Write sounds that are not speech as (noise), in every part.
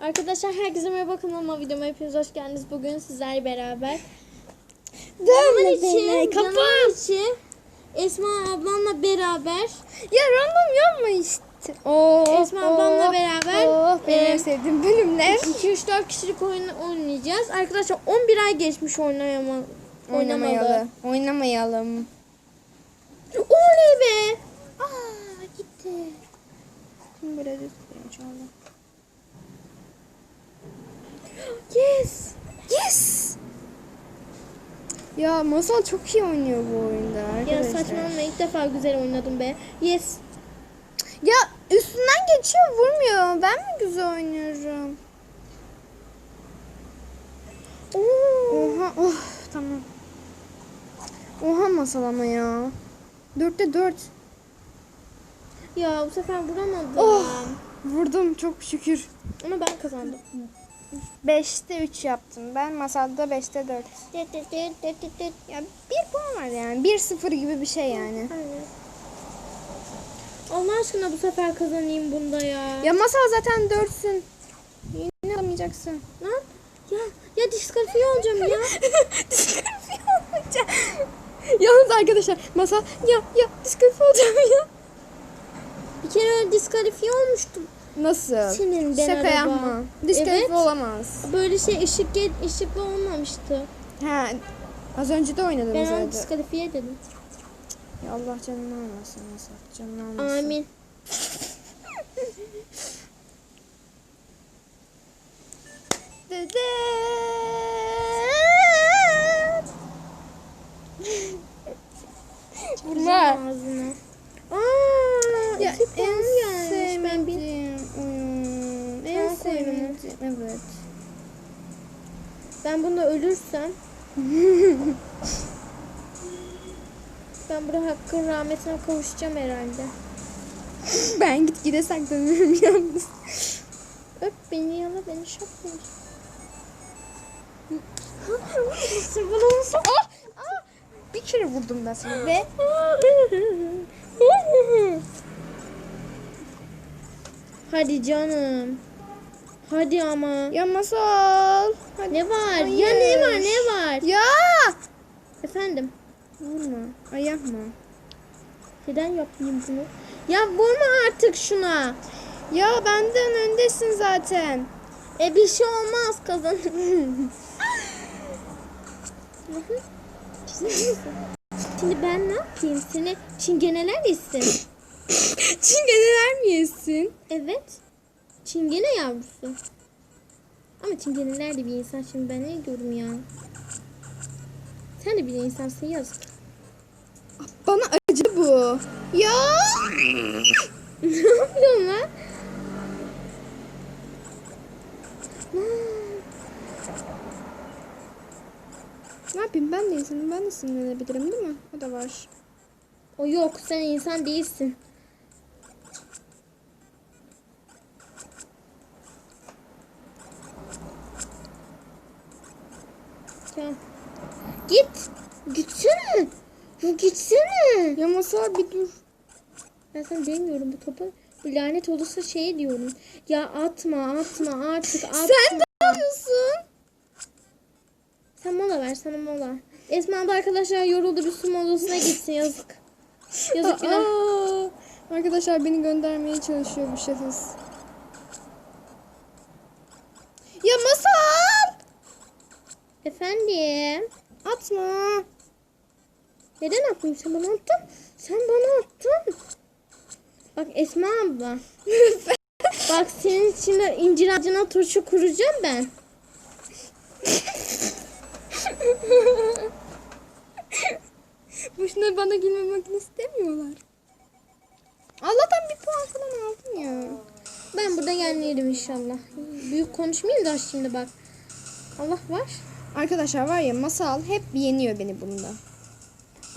Arkadaşlar herkese merhaba kanalıma videoma hepiniz hoş geldiniz. Bugün sizlerle beraber Dönme için, beni kapa. Canan için Esma ablamla beraber Ya random yapma işte. Oo, Esma ablamla oo, beraber, oo, benim en e, sevdiğim bölümler. 2-3-4 kişilik oyun oynayacağız. Arkadaşlar 11 ay geçmiş oynayama, oynamalı. Oynamayalım. Oynamayalım. Oley be! Aa gitti. Şimdi biraz üstüne inşallah. Yes! Yes. Ya Masal çok iyi oynuyor bu oyunda Ya arkadaşlar. saçmalama ilk defa güzel oynadım be. Yes! Ya üstünden geçiyor vurmuyor. Ben mi güzel oynuyorum? Oo. Oha oh tamam. Oha Masal ama ya. Dörtte dört. Ya bu sefer vuramadım. Oh. Vurdum çok şükür. Ama ben kazandım. 5'te 3 yaptım. Ben masalda 5'te 4. Ya bir puan var yani. 1-0 gibi bir şey yani. Allah aşkına bu sefer kazanayım bunda ya. Ya masal zaten 4'sün. Yine alamayacaksın. Lan ya ya diskalifiye olacağım ya. (laughs) diskalifiye olacağım. Yalnız arkadaşlar masal ya ya diskalifiye olacağım ya. Bir kere öyle diskalifiye olmuştum. Nasıl? Senin ben Şaka araba. yapma. Diskalifiye Evet. olamaz. Böyle şey ışık gel ışıklı olmamıştı. Ha, az önce de oynadım Ben zaten. diskalifiye dedim. Ya Allah canını almasın masal. Canını almasın. Amin. Vurma. Ağzına. Aa, Ya en Evet. Ben bunda ölürsem ben burada hakkın rahmetine kavuşacağım herhalde. Ben git gide saklanıyorum (laughs) yalnız. Öp beni yala beni beni. Sırbalımsın. Ah! Ah! Bir kere vurdum ben sana ve Hadi canım. Hadi ama. ya masal. Hadi. Ne var? Hayır. Ya ne var? Ne var? Ya! Efendim. Vurma. Ay yapma. Neden yapayım bunu? Ya vurma artık şuna. Ya benden öndesin zaten. E bir şey olmaz kazan. (laughs) Şimdi ben ne yapayım? Seni çingeneler yesin. Çingeneler mi yesin? Evet. Çingene yavrusu. Ama çingeneler de bir insan şimdi ben ne diyorum ya. Sen de bir insansın yazık. Bana acı bu. Ya! (laughs) ne yapıyorsun lan? Ne yapayım ben de insanım. Ben de sinirlenebilirim değil mi? O da var. O yok sen insan değilsin. Gel. Git. Ya gitsene. Ya masal bir dur. Ben sana demiyorum bu topa. Bu lanet olursa şey diyorum. Ya atma atma artık atma. Sen de alıyorsun. Sen mola ver sana mola. Esma da arkadaşlar yoruldu bir su molasına gitsin yazık. Yazık günah. Aa, arkadaşlar beni göndermeye çalışıyor bu şahıs. Ya masal! Efendim. Atma. Neden atmayayım? Sen bana attın. Sen bana attın. Bak Esma abla. (laughs) Bak senin için incir ağacına turşu kuracağım ben. Boşuna bana gülmemek istemiyorlar. Allah'tan bir puan falan aldım ya. Ben burada yenilirim inşallah. Büyük konuşmayayım da şimdi bak. Allah var. Arkadaşlar var ya masal hep yeniyor beni bunda.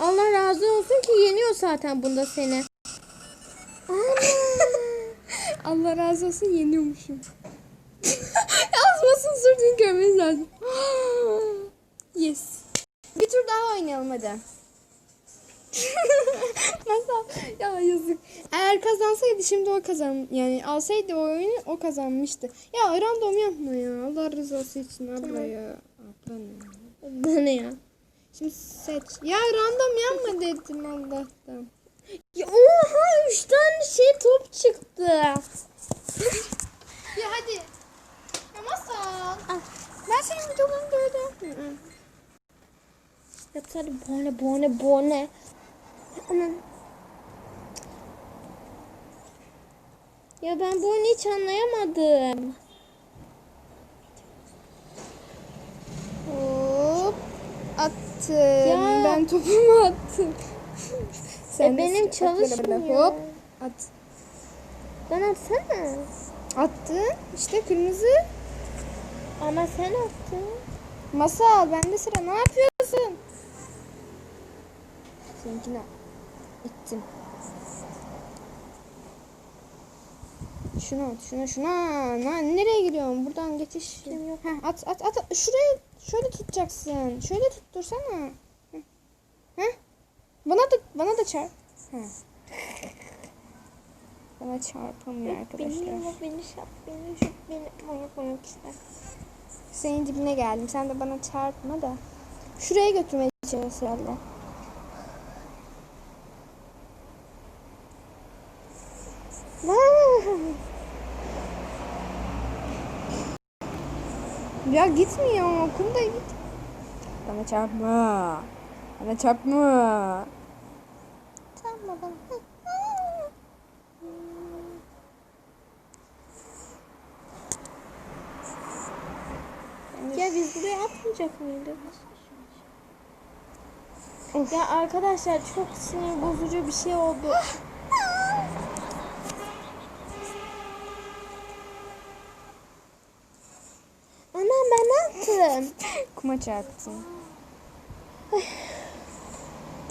Allah razı olsun ki yeniyor zaten bunda seni. (laughs) Allah razı olsun yeniyormuşum. (laughs) Yazmasın sürdüğün görmeniz lazım. yes. Bir tur daha oynayalım hadi. (laughs) Masal ya yazık. Eğer kazansaydı şimdi o kazan yani alsaydı o oyunu o kazanmıştı. Ya random yapma ya. Allah rızası için abla ya. Abla ne? Bu ne ya? Şimdi seç. Ya random yapma dedim Allah'tan. ya oha üç tane şey top çıktı. Ya hadi. Ya masal. Ben senin videolarını böyle yapmıyorum. Ya hadi bone bone bone. Aman. Ya ben bu oyunu hiç anlayamadım. Hop. Attım. Ya. Ben topumu attım. E benim at böyle böyle. çalışmıyor. Hop. At. Ben atsana. Attın. İşte kırmızı. Ama sen attın. Masal bende sıra. Ne yapıyorsun? Seninkine ittim. Şuna at, şuna, şuna. Lan nereye gidiyorsun? Buradan geçiş. yok. Heh, at, at, at. Şuraya şöyle tutacaksın. Şöyle tuttursana. Heh. Heh. Bana da, bana da çarp. Heh. Bana çarpamıyor arkadaşlar. Beni bak beni şap beni şap beni manyak manyak işte. Senin dibine geldim. Sen de bana çarpma da. Şuraya götürmeye çalışıyoruz herhalde. Ya gitmiyor. Okulda git. Bana çarpma. Bana çarpma. Tamam baba. Ya biz buraya atmayacak mıydık? Of. Ya arkadaşlar çok sinir bozucu bir şey oldu. Anam ben ne yaptım? Kuma çarptın.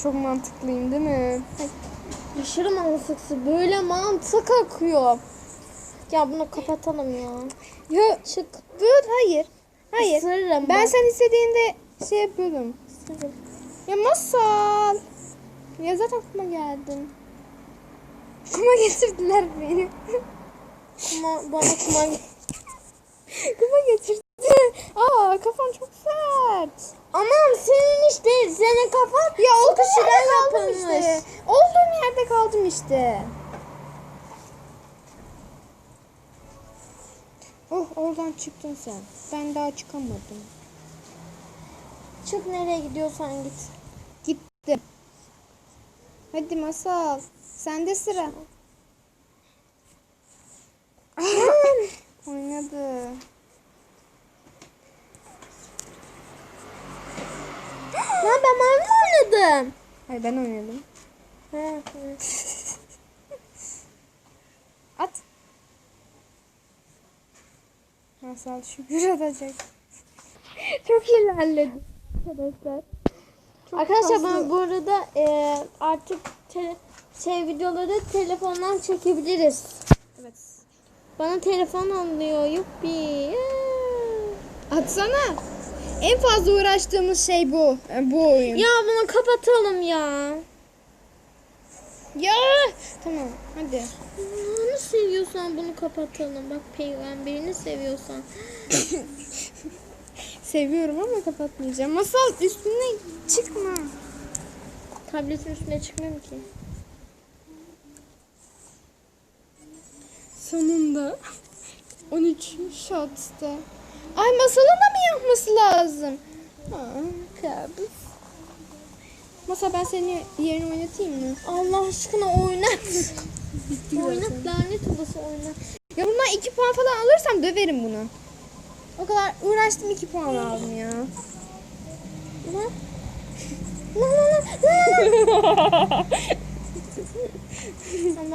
Çok mantıklıyım değil mi? Aşırı mantıksız. Böyle mantık akıyor. Ya bunu kapatalım ya. Ya Çık. dur hayır. Hayır. Isırırım Ben sen istediğinde şey yapıyordum. Isırırım. Ya masal. Ya zaten kuma geldim. Kuma getirdiler beni. Kuma, bana kuma kuma getirdi. Aa kafam çok sert. Anam senin işte senin kafan Ya yerde kaldım yapılmış. işte. Olduğum yerde kaldım işte. Oh oradan çıktın sen. Ben daha çıkamadım. Çık nereye gidiyorsan git. Gittim. Hadi masal. Sende sıra. (laughs) Oynadı. Lan ben mavi mi oynadım? Hayır ben oynadım. (laughs) At. Masal şükür atacak. (laughs) Çok ilerledi. Arkadaşlar. Çok Arkadaşlar fazla- ben bu arada e, artık te- şey videoları telefondan çekebiliriz. Evet. Bana telefon alıyor. Yuppi. Atsana. En fazla uğraştığımız şey bu. e, Bu oyun. Ya bunu kapatalım ya. Ya. Tamam hadi. Onu seviyorsan bunu kapatalım. Bak peygamberini seviyorsan. (laughs) Seviyorum ama kapatmayacağım. Masal üstüne çıkma. Tabletin üstüne çıkmıyorum ki. Sonunda 13 shotta. Ay masalına mı yapması lazım? Aa, kabus. Masa ben seni yerini oynatayım mı? Allah aşkına oynat. Oynat lanet olası oynat. Ya bundan 2 puan falan alırsam döverim bunu. O kadar uğraştım 2 puan aldım ya. Lan. Lan lan lan lan. (laughs)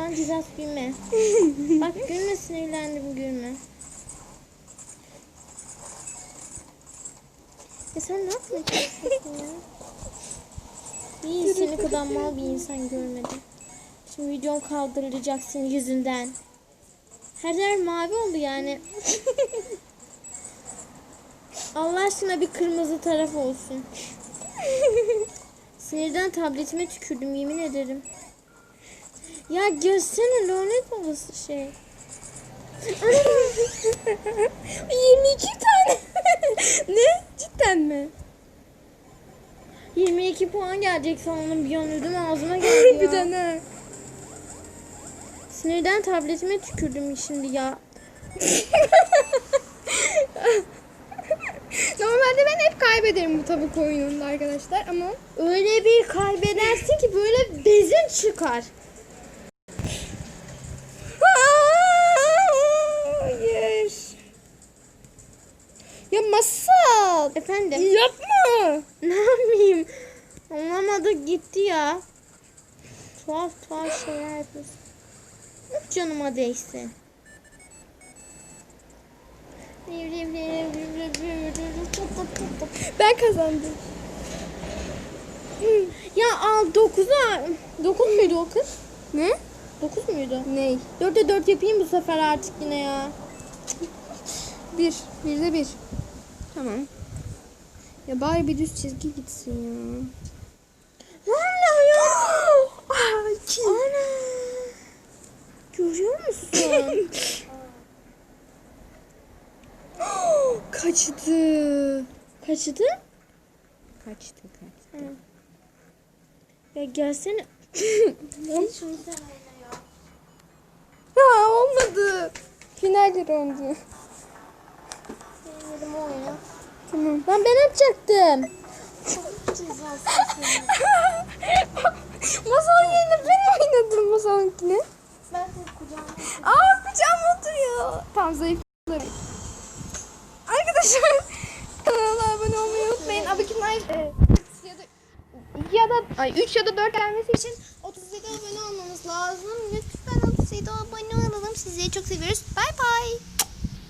Aman cizas gülme. (laughs) Bak gülme sinirlendim gülme. Ya sen ne yapmaya çalışıyorsun ya? İyi seni kadar mal bir insan görmedim. Şimdi videom kaldırılacak senin yüzünden. Her yer mavi oldu yani. (laughs) Allah aşkına bir kırmızı taraf olsun. (laughs) Sinirden tabletime tükürdüm yemin ederim. Ya görsene lanet olası şey. 22 tane. (laughs) ne? Cidden mi? 22 puan gelecek sandım bir an ödüm ağzıma geldi (laughs) bir ya. tane. Sinirden tabletime tükürdüm şimdi ya. (laughs) Normalde ben hep kaybederim bu tavuk oyununda arkadaşlar ama Öyle bir kaybedersin ki böyle bezin çıkar. Hayır. Ya masal. Efendim? Yapma. (laughs) Ne yapayım? Anlamadık gitti ya. Tuhaf tuhaf şeyler yapıyorsun. Canıma değsin. Ben kazandım. Ya al 9'a 9 muydu o kız? Ne? 9 muydu? Ney? 4'e 4 yapayım bu sefer artık yine ya. Bir. Bir de bir. Tamam. Ya bari bir düz çizgi gitsin ya. Vallahi ya. Ay, Ana. Görüyor musun? (gasps) Kaçtı. Kaçtı? Kaçtı kaçtı. Ya gelsene. (laughs) Ya olmadı. Final rondu. Tamam. Lan ben yapacaktım. (laughs) Masal yerine ben oynadım masalınkini. Ben kucağıma Aa kucağıma oturuyor. Tam zayıflarım. Arkadaşlar (laughs) kanala abone olmayı unutmayın. Abone da ya da ay 3 ya da 4 gelmesi için